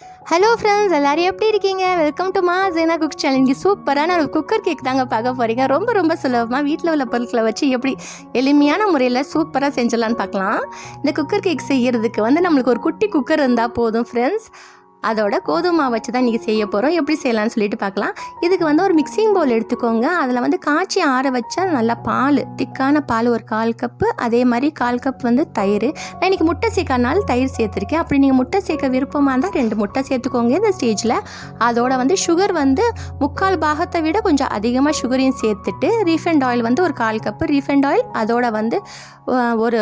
Hello friends எல்லோரும் எப்படி இருக்கீங்க? வெல்கம் டு மா ஜெனா குக் சேனல் சூப்பரான ஒரு குக்கர் கேக் தாங்க பார்க்க போகிறீங்க ரொம்ப ரொம்ப சுலபமாக வீட்டில் உள்ள பொருட்களை வச்சு எப்படி எளிமையான முறையில் சூப்பராக செஞ்சிடலான்னு பார்க்கலாம். இந்த குக்கர் கேக் செய்கிறதுக்கு வந்து நம்மளுக்கு ஒரு குட்டி குக்கர் இருந்தால் போதும் ஃப்ரெண்ட்ஸ் அதோட கோதுமை மாவு வச்சு தான் இன்றைக்கி செய்ய போகிறோம் எப்படி செய்யலாம்னு சொல்லிட்டு பார்க்கலாம். இதுக்கு வந்து ஒரு மிக்சிங் பவுல் எடுத்துக்கோங்க. அதில் வந்து காய்ச்சி ஆற வச்சா நல்லா பால் திக்கான பால் ஒரு கால் கப்பு அதே மாதிரி கால் கப் வந்து தயிர். நான் இன்றைக்கி முட்டை சேர்க்கறனால தயிர் சேர்த்துருக்கேன். அப்படி நீங்கள் முட்டை சேர்க்க விருப்பமாக இருந்தால் ரெண்டு முட்டை சேர்த்துக்கோங்க இந்த ஸ்டேஜில் அதோட வந்து சுகர் வந்து முக்கால் பாகத்தை விட கொஞ்சம் அதிகமாக சுகரையும் சேர்த்துட்டு ரீஃபைண்ட் ஆயில் வந்து ஒரு கால் கப்பு ரீஃபைண்ட் ஆயில் அதோட வந்து ஒரு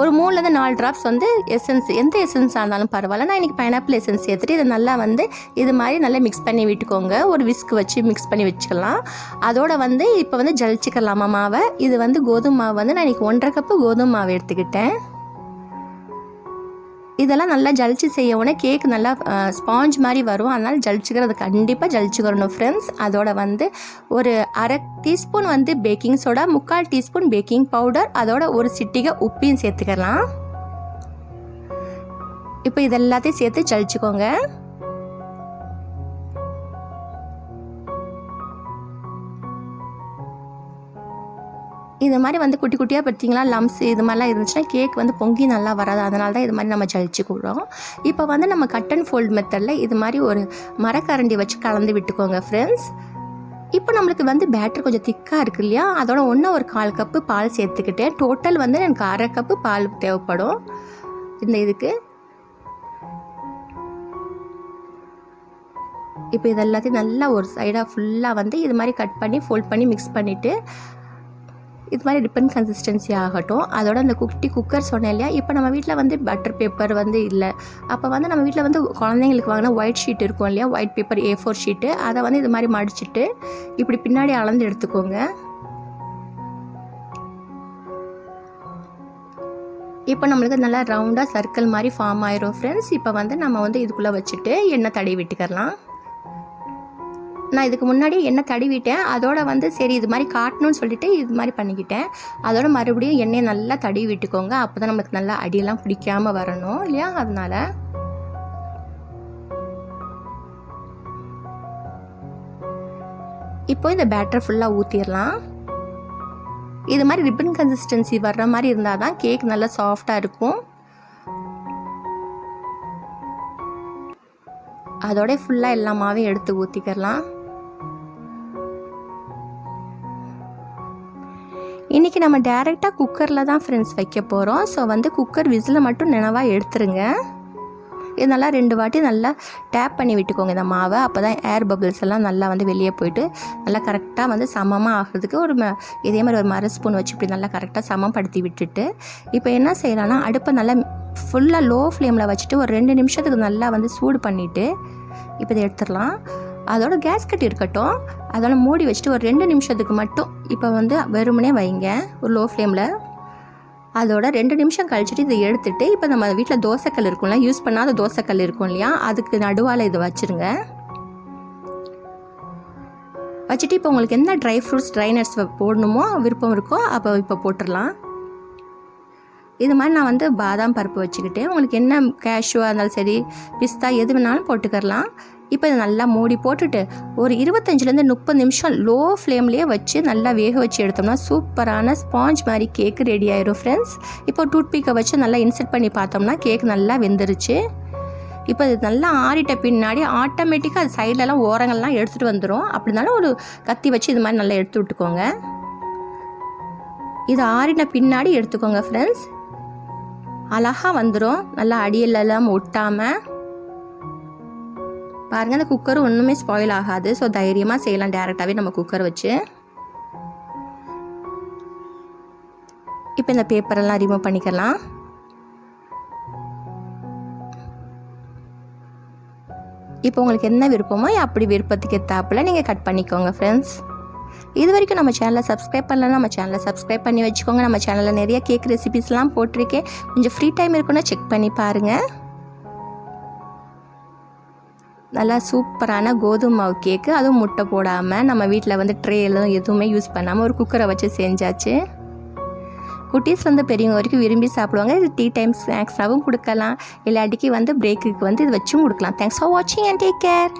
ஒரு மூணுலேருந்து நாலு ட்ராப்ஸ் வந்து எசன்ஸ் எந்த எசன்ஸாக இருந்தாலும் பரவாயில்ல. நான் இன்றைக்கி பைனாப்பிள் எசன்ஸ் சேர்த்துட்டு இதை நல்லா வந்து இது மாதிரி நல்லா மிக்ஸ் பண்ணி விட்டுக்கோங்க. ஒரு விஸ்க் வச்சு மிக்ஸ் பண்ணி வச்சுக்கலாம். அதோட வந்து இப்போ வந்து ஜலிச்சிக்கலாமா மாவை இது வந்து கோதுமை மாவு வந்து நான் இன்றைக்கி ஒன்றரை கப்பு கோதுமை மாவு எடுத்துக்கிட்டேன். இதெல்லாம் நல்லா ஜலிச்சு செய்ய உடனே கேக் நல்லா ஸ்பாஞ்ச் மாதிரி வரும். அதனால் ஜலிச்சுக்கிறது கண்டிப்பாக ஜலிச்சுக்கிறணும் ஃப்ரெண்ட்ஸ் அதோட வந்து ஒரு அரை டீஸ்பூன் வந்து பேக்கிங் சோடா முக்கால் டீஸ்பூன் பேக்கிங் பவுடர் அதோட ஒரு சிட்டிகை உப்பையும் சேர்த்துக்கலாம். இப்போ இதெல்லாத்தையும் சேர்த்து ஜலிச்சுக்கோங்க. இது மாதிரி வந்து குட்டி குட்டியாக பார்த்தீங்களா லம்ஸ் இது மாதிரிலாம் இருந்துச்சுன்னா கேக் வந்து பொங்கி நல்லா வராது. அதனால தான் இது மாதிரி நம்ம ஜலிச்சுக்கிறோம் இப்போ வந்து நம்ம கட் அண்ட் ஃபோல்ட் மெத்தடில் இது மாதிரி ஒரு மரக்கரண்டி வச்சு கலந்து விட்டுக்கோங்க ஃப்ரெண்ட்ஸ் இப்போ நம்மளுக்கு வந்து பேட்டர் கொஞ்சம் திக்காக இருக்கு இல்லையா? அதோட ஒன்று ஒரு கால் கப்பு பால் சேர்த்துக்கிட்டேன். டோட்டல் வந்து எனக்கு அரை கப்பு பால் தேவைப்படும். இந்த இதுக்கு. இப்போ இது எல்லாத்தையும் நல்லா ஒரு சைடாக ஃபுல்லாக வந்து இது மாதிரி கட் பண்ணி ஃபோல்ட் பண்ணி மிக்ஸ் பண்ணிவிட்டு இது மாதிரி டிபெண்ட் கன்சிஸ்டன்சி ஆகட்டும். அதோட அந்த குட்டி குக்கர் சொன்னேன் இல்லையா? இப்போ நம்ம வீட்டில் வந்து பட்டர் பேப்பர் வந்து இல்லை. அப்போ வந்து நம்ம வீட்டில் வந்து குழந்தைங்களுக்கு வாங்கினா ஒயிட் ஷீட் இருக்கும் இல்லையா? White paper A four sheet அதை வந்து இது மாதிரி மடிச்சுட்டு இப்படி பின்னாடி அளந்து எடுத்துக்கோங்க. இப்போ நம்மளுக்கு நல்லா ரவுண்டாக சர்க்கிள் மாதிரி ஃபார்ம் ஆயிரும் ஃப்ரெண்ட்ஸ் இப்போ வந்து நம்ம வந்து இதுக்குள்ளே வச்சுட்டு எண்ணெய் தடவி விட்டுக்கலாம். நான் இதுக்கு முன்னாடி எண்ணெய் தடவிட்டேன் அதோட வந்து சரி இது மாதிரி காட்டணும்னு சொல்லிட்டு இது மாதிரி பண்ணிக்கிட்டேன். அதோட மறுபடியும் எண்ணெயை நல்லா தடவி விட்டுக்கோங்க அப்போ தான் நமக்கு நல்லா அடியெல்லாம் பிடிக்காம வரணும் இல்லையா? அதனால். இப்போ இந்த பேட்டர் ஃபுல்லாக ஊற்றிடலாம் இது மாதிரி ரிப்பன் கன்சிஸ்டன்சி வர்ற மாதிரி இருந்தால் தான் கேக் நல்லா சாஃப்டாக இருக்கும். அதோட ஃபுல்லாக எல்லா மாவையும் எடுத்து ஊற்றிக்கலாம் இன்றைக்கி நம்ம டேரெக்டாக குக்கரில் தான் ஃப்ரெண்ட்ஸ் வைக்க போகிறோம் ஸோ வந்து குக்கர் விசில் மட்டும் நினைவாக எடுத்துருங்க. இது நல்லா ரெண்டு வாட்டி நல்லா டேப் பண்ணி விட்டுக்கோங்க இந்த மாவை. அப்போ தான் ஏர் பபிள்ஸ் எல்லாம் நல்லா வந்து வெளியே போயிட்டு நல்லா கரெக்டாக வந்து சமமாக ஆகிறதுக்கு ஒரு ம இதே மாதிரி ஒரு மர ஸ்பூன் வச்சு இப்படி நல்லா கரெக்டாக சமப்படுத்தி விட்டுட்டு இப்போ என்ன செய்யலாம்னா அடுப்பை நல்லா ஃபுல்லாக லோ ஃப்ளேமில் வச்சுட்டு ஒரு ரெண்டு நிமிஷத்துக்கு நல்லா வந்து சூடு பண்ணிவிட்டு இப்போ இதை எடுத்துடலாம். அதோட கேஸ் கட்டி இருக்கட்டும். அதனால் மூடி வச்சுட்டு ஒரு ரெண்டு நிமிஷத்துக்கு மட்டும் இப்போ வந்து வெறுமனே வைங்க. ஒரு லோ ஃப்ளேமில் அதோட ரெண்டு நிமிஷம் கழிச்சிட்டு இதை எடுத்துகிட்டு இப்போ நம்ம வீட்டில் தோசைக்கல் இருக்கும்ல யூஸ் பண்ணாத தோசைக்கல் இருக்கும் இல்லையா? அதுக்கு நடுவால் இதை வச்சுருங்க. வச்சுட்டு இப்போ உங்களுக்கு என்ன ட்ரை ஃப்ரூட்ஸ் ட்ரை நட்ஸ் போடணுமோ விருப்பம் இருக்கோ அப்போ இப்போ போட்டுடலாம். இது மாதிரி நான் வந்து பாதாம் பருப்பு வச்சுக்கிட்டேன். உங்களுக்கு என்ன கேஷ்யூவாக இருந்தாலும் சரி பிஸ்தா எது வேணாலும் போட்டுக்கரலாம் இப்போ இதை நல்லா மூடி போட்டுட்டு ஒரு இருபத்தஞ்சிலேருந்து முப்பது நிமிஷம் லோ ஃப்ளேம்லேயே வச்சு நல்லா வேக வச்சு எடுத்தோம்னா சூப்பரான ஸ்பாஞ்ச் மாதிரி கேக் ரெடி ஆயிரும் ஃப்ரெண்ட்ஸ் இப்போ டூத்பிக்கை வச்சு நல்லா இன்செர்ட் பண்ணி பார்த்தோம்னா கேக் நல்லா வெந்துருச்சு. இப்போ இது நல்லா ஆறிட்ட பின்னாடி ஆட்டோமேட்டிக்காக அது சைட்லலாம் ஓரங்கள்லாம் எடுத்துகிட்டு வந்துடும் அப்படினாலும் ஒரு கத்தி வச்சு இது மாதிரி நல்லா எடுத்து விட்டுக்கோங்க. இது ஆறின பின்னாடி எடுத்துக்கோங்க ஃப்ரெண்ட்ஸ் அழகாக வந்துடும் நல்லா அடியிலெல்லாம் ஒட்டாமல் பாருங்கள் அந்த குக்கர் ஒன்றுமே ஸ்பாயில் ஆகாது. ஸோ தைரியமாக செய்யலாம் டேரெக்டாகவே நம்ம குக்கர் வச்சு. இப்போ இந்த பேப்பரெல்லாம் ரிமூவ் பண்ணிக்கலாம். இப்போ உங்களுக்கு என்ன விருப்பமோ அப்படி விருப்பத்துக்கு ஏற்றாப்புல நீங்கள் கட் பண்ணிக்கோங்க ஃப்ரெண்ட்ஸ் இது வரைக்கும் நம்ம சேனலை சப்ஸ்கிரைப் பண்ணலாம் நம்ம சேனலை சப்ஸ்கிரைப் பண்ணி வச்சுக்கோங்க. நம்ம சேனலில் நிறைய கேக் ரெசிபிஸ்லாம் போட்டிருக்கேன். கொஞ்சம் ஃப்ரீ டைம் இருக்குன்னா செக் பண்ணி பாருங்கள் நல்லா சூப்பரான கோதுமை மாவு கேக்கு அதுவும் முட்டை போடாமல் நம்ம வீட்டில் வந்து ட்ரேலும் எதுவுமே யூஸ் பண்ணாமல் ஒரு குக்கரை வச்சு செஞ்சாச்சு. குட்டீஸ்லேருந்து பெரியவங்க வரைக்கும் விரும்பி சாப்பிடுவாங்க. இது டீ டைம் ஸ்நாக்ஸாகவும் கொடுக்கலாம். இல்லாட்டிக்கு வந்து பிரேக்குக்கு வந்து இது வச்சும் கொடுக்கலாம். தேங்க்ஸ் ஃபார் வாட்சிங் அண்ட் டேக் கேர்